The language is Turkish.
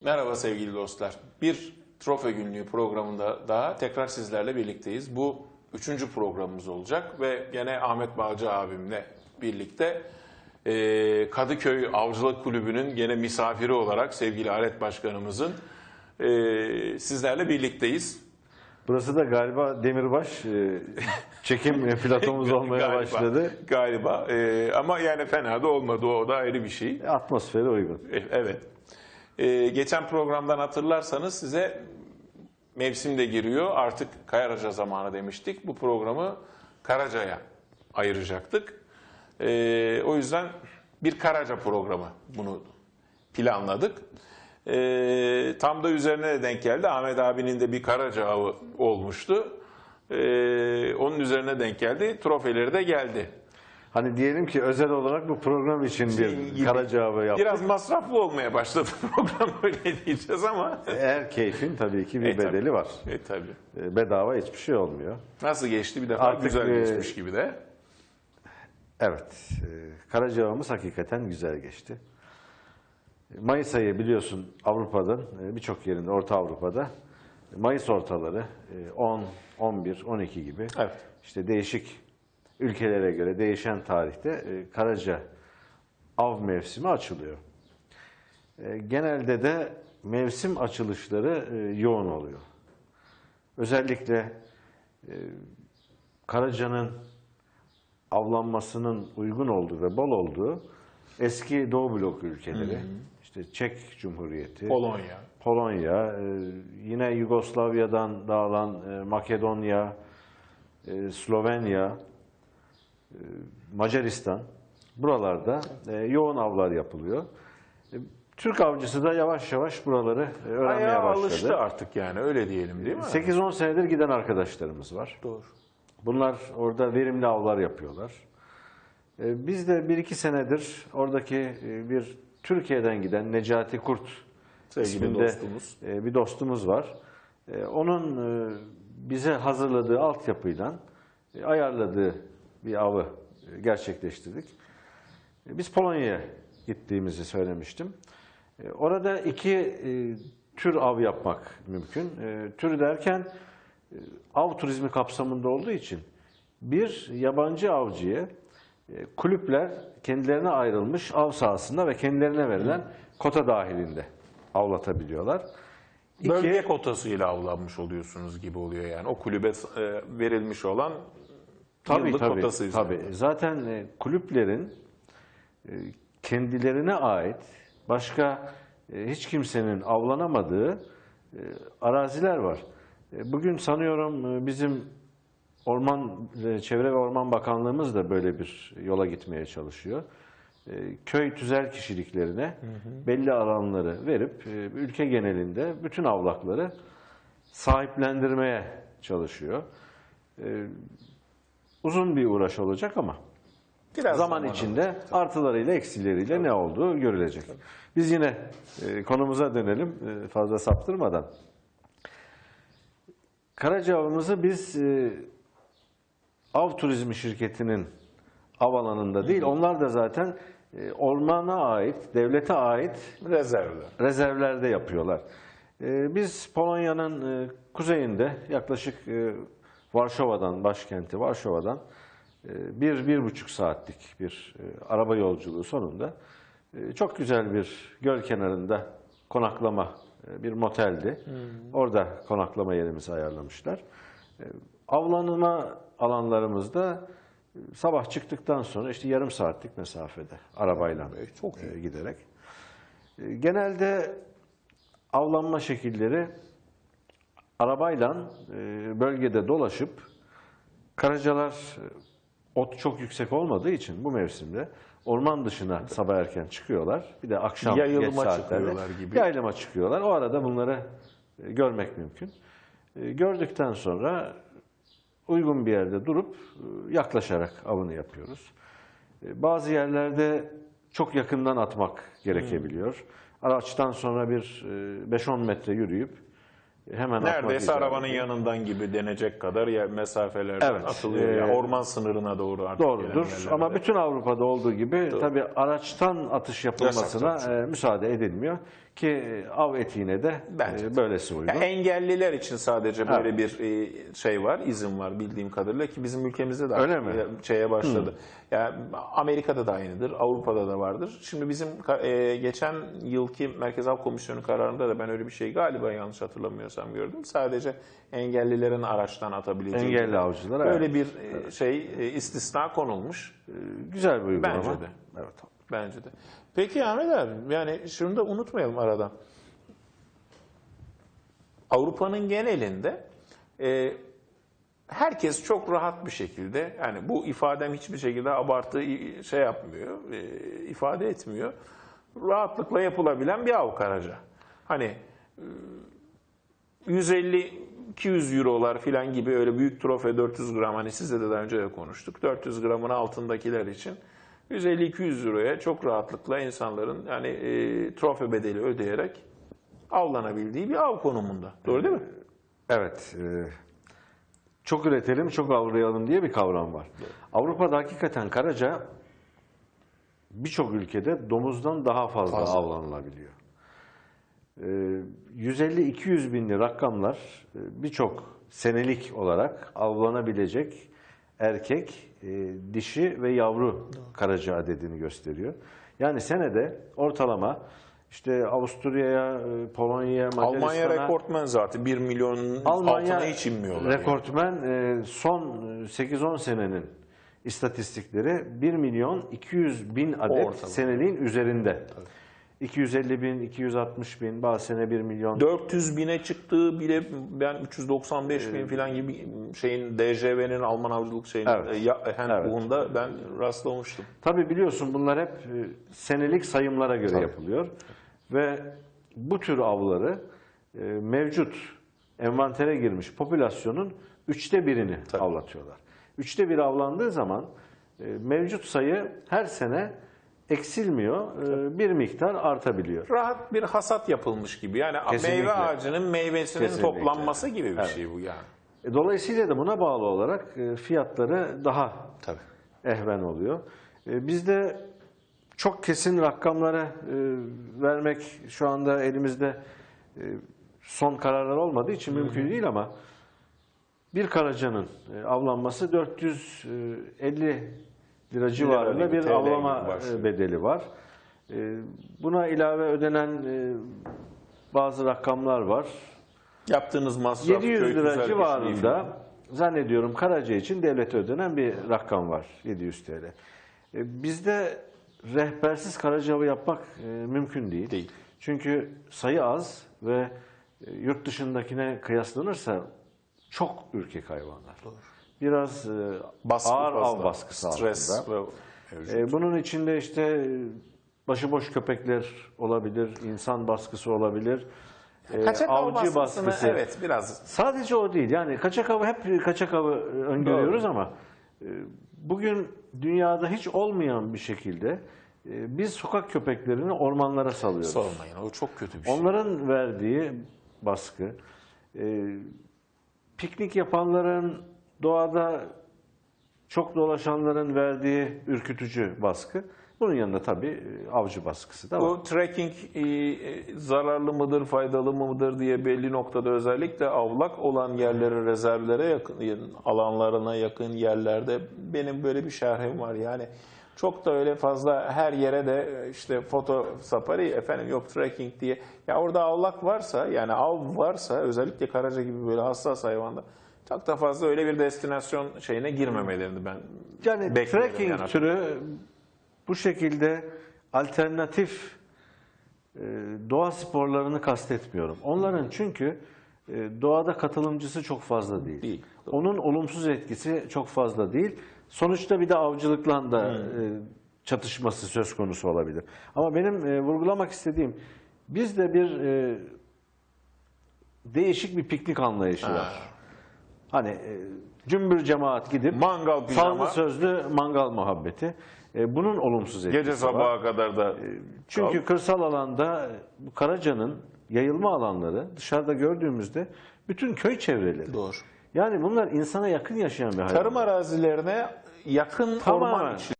Merhaba sevgili dostlar. Bir Trofe Günlüğü programında daha tekrar sizlerle birlikteyiz. Bu üçüncü programımız olacak ve gene Ahmet Bağcı abimle birlikte e, Kadıköy Avcılık Kulübü'nün gene misafiri olarak sevgili Alet Başkanımızın e, sizlerle birlikteyiz. Burası da galiba Demirbaş e, çekim platomuz olmaya Galiba- başladı. Galiba ama yani fena da olmadı o da ayrı bir şey. Atmosfere uygun. Evet. Ee, geçen programdan hatırlarsanız size mevsim de giriyor. Artık Kayaraca zamanı demiştik. Bu programı Karaca'ya ayıracaktık. Ee, o yüzden bir Karaca programı bunu planladık. Ee, tam da üzerine de denk geldi. Ahmet abinin de bir Karaca avı olmuştu. Ee, onun üzerine denk geldi. Trofeleri de geldi. Hani diyelim ki özel olarak bu program için bir gibi. Karacağabı yaptık. Biraz masraflı olmaya başladı program öyle diyeceğiz ama. Eğer keyfin tabii ki bir E, tabii. bedeli var. E tabii. E, Bedava hiçbir şey olmuyor. Nasıl geçti bir defa Artık, güzel e, geçmiş gibi de. Evet, e, Karacağımız hakikaten güzel geçti. Mayıs ayı biliyorsun Avrupa'dan e, birçok yerinde Orta Avrupa'da Mayıs ortaları e, 10, 11, 12 gibi Evet. işte değişik ülkelere göre değişen tarihte e, Karaca av mevsimi açılıyor. E, Genelde de mevsim açılışları e, yoğun oluyor. Özellikle e, Karaca'nın avlanmasının uygun olduğu ve bol olduğu eski Doğu blok ülkeleri, işte Çek Cumhuriyeti, Polonya. Polonya, e, yine Yugoslavya'dan dağılan e, Makedonya, e, Slovenya, Macaristan, buralarda e, yoğun avlar yapılıyor. E, Türk avcısı da yavaş yavaş buraları e, öğrenmeye Ayağa başladı. alıştı artık yani öyle diyelim değil mi? 8-10 senedir giden arkadaşlarımız var. Doğru. Bunlar orada verimli avlar yapıyorlar. E, Biz de bir iki senedir oradaki bir Türkiye'den giden Necati Kurt Sevgili isminde dostumuz. bir dostumuz var. E, Onun bize hazırladığı altyapıyla ayarladığı bir avı gerçekleştirdik. Biz Polonya'ya gittiğimizi söylemiştim. E, Orada iki e, tür av yapmak mümkün. E, Tür derken av turizmi kapsamında olduğu için bir yabancı avcıya kulüpler kendilerine ayrılmış av sahasında ve kendilerine verilen kota dahilinde avlatabiliyorlar. İki, Bölge kotasıyla avlanmış oluyorsunuz gibi oluyor yani. O kulübe verilmiş olan tabii, yıllık tabii, kotası üzerinde. tabii. Zaten e, kulüplerin e, kendilerine ait başka e, hiç kimsenin avlanamadığı e, araziler var. E, Bugün sanıyorum e, bizim Orman e, Çevre ve Orman Bakanlığımız da böyle bir yola gitmeye çalışıyor. E, Köy tüzel kişiliklerine belli alanları verip e, ülke genelinde bütün avlakları sahiplendirmeye çalışıyor. E, Uzun bir uğraş olacak ama Biraz zaman içinde artılarıyla eksileriyle ne olduğu görülecek. Biz yine e, konumuza dönelim e, fazla saptırmadan. Karaca avımızı biz e, av turizmi şirketinin av alanında değil, onlar da zaten e, ormana ait, devlete ait rezervler. rezervlerde yapıyorlar. Ee, Biz Polonya'nın e, kuzeyinde yaklaşık e, Varşova'dan, başkenti Varşova'dan e, bir, bir buçuk saatlik bir e, araba yolculuğu sonunda e, çok güzel bir göl kenarında konaklama bir moteldi. Orada konaklama yerimizi ayarlamışlar. Avlanma alanlarımızda sabah çıktıktan sonra işte yarım saatlik mesafede arabayla çok e, giderek. Genelde avlanma şekilleri arabayla e, bölgede dolaşıp karacalar e, ot çok yüksek olmadığı için bu mevsimde orman dışına sabah erken çıkıyorlar. Bir de akşam Yayılıma geç saatlerde çıkıyorlar gibi. Yayılıma çıkıyorlar. O arada bunları e, görmek mümkün. Gördükten sonra uygun bir yerde durup yaklaşarak avını yapıyoruz. Bazı yerlerde çok yakından atmak gerekebiliyor. Araçtan sonra bir e, 5-10 metre yürüyüp hemen Neredeyse arabanın ediyor. yanından gibi denecek kadar yer mesafelerden Evet, atılıyor. e, yani orman sınırına doğru artık Doğrudur ama bütün Avrupa'da olduğu gibi tabii araçtan atış yapılmasına e, müsaade edilmiyor. Ki av etiğine de Bence e, böylesi uygun. Ya engelliler için sadece böyle Evet. bir e, şey var, izin var bildiğim kadarıyla ki bizim ülkemizde de Öyle mi? şeye başladı. Ya Amerika'da da aynıdır, Avrupa'da da vardır. Şimdi bizim e, geçen yılki Merkez Av Komisyonu kararında da ben öyle bir şey galiba yanlış hatırlamıyorsam gördüm. Sadece engellilerin araçtan atabileceği Engelli avcılar. evet. böyle bir e, şey istisna konulmuş. Güzel bir uygulama. Bence de. Evet. Bence de. Peki Ahmet abi yani şunu da unutmayalım arada. Avrupa'nın genelinde e, herkes çok rahat bir şekilde yani bu ifadem hiçbir şekilde abartı şey yapmıyor, e, ifade etmiyor. Rahatlıkla yapılabilen bir av karaca. Hani e, 150-200 eurolar falan gibi öyle büyük trofe 400 gram hani sizle de daha önce de konuştuk. 400 gramın altındakiler için 150-200 euroya çok rahatlıkla insanların yani e, trofe bedeli ödeyerek avlanabildiği bir av konumunda. Doğru değil mi? Evet. e, çok üretelim, çok avlayalım diye bir kavram var. Avrupa'da hakikaten karaca birçok ülkede domuzdan daha fazla, Fazla. avlanılabiliyor. E, 150-200 binli rakamlar e, birçok senelik olarak avlanabilecek erkek, e, dişi ve yavru karaca adedini gösteriyor. Yani senede ortalama işte Avusturya'ya, e, Polonya'ya, Almanya Macaristan'a rekortmen zaten 1 milyonun Almanya altına hiç inmiyorlar. yani. rekortmen e, son 8-10 senenin istatistikleri 1 milyon 200 bin adet Ortalama. seneliğin üzerinde. 250 bin, 260 bin, bazı sene 1 milyon. 400 bine çıktığı bile ben 395 bin falan gibi şeyin DJV'nin Alman avcılık şeyinin Evet. e, ya, Evet. handbook'unda ben rastlamıştım. Tabii biliyorsun bunlar hep e, senelik sayımlara göre yapılıyor. Ve bu tür avları e, mevcut envantere girmiş popülasyonun üçte birini Tabii. avlatıyorlar. Üçte bir avlandığı zaman e, mevcut sayı her sene eksilmiyor, e, bir miktar artabiliyor. Rahat bir hasat yapılmış gibi. Yani Kesinlikle. meyve ağacının meyvesinin Kesinlikle. toplanması gibi bir şey bu yani. E, Dolayısıyla da buna bağlı olarak e, fiyatları daha Tabii. ehven oluyor. E, Bizde çok kesin rakamları e, vermek şu anda elimizde e, son kararlar olmadığı için mümkün değil ama bir karacanın e, avlanması 450 lira civarında bir avlama e, bedeli var. E, Buna ilave ödenen e, bazı rakamlar var. Yaptığınız masraf 700 köy lira civarında zannediyorum Karaca için devlete ödenen bir rakam var 700 TL. Bizde rehbersiz Karaca avı yapmak mümkün değil. Değil. Çünkü sayı az ve yurt dışındakine kıyaslanırsa çok ürkek hayvanlar. Biraz e, Baskı ağır fazla. av baskısı Stres altında. ve. E, bunun içinde işte başıboş köpekler olabilir, insan baskısı olabilir, e, Kaçak av avcı baskısını baskısı. evet biraz Sadece o değil. Yani kaçak avı hep kaçak avı öngörüyoruz ama e, bugün dünyada hiç olmayan bir şekilde biz sokak köpeklerini ormanlara salıyoruz. sormayın. O çok kötü bir şey. Onların verdiği baskı, piknik yapanların, doğada çok dolaşanların verdiği ürkütücü baskı. Bunun yanında tabii e, avcı baskısı da var. Bu trekking e, e, zararlı mıdır, faydalı mıdır diye belli noktada özellikle avlak olan yerlere, rezervlere yakın, alanlarına yakın yerlerde benim böyle bir şerhim var. Yani çok da öyle fazla her yere de işte foto safari efendim yok trekking diye. Ya orada avlak varsa yani av varsa özellikle karaca gibi böyle hassas hayvanda çok da fazla öyle bir destinasyon şeyine girmemelerini ben Yani bekliyorum trekking yani. türü bu şekilde alternatif e, doğa sporlarını kastetmiyorum. Onların çünkü e, doğada katılımcısı çok fazla değil. Değil. Onun olumsuz etkisi çok fazla değil. Sonuçta bir de avcılıkla da Hmm. e, çatışması söz konusu olabilir. Ama benim e, vurgulamak istediğim bizde bir e, değişik bir piknik anlayışı var. Hani e, cümbür cemaat gidip Mangal pijama. Sözlü mangal muhabbeti. E, bunun olumsuz etkisi Gece var. sabaha kadar da Çünkü kırsal alanda bu Karaca'nın yayılma alanları dışarıda gördüğümüzde bütün köy çevreleri. Doğru. Yani bunlar insana yakın yaşayan bir hayvan. tarım arazilerine yakın Tamamen. orman içi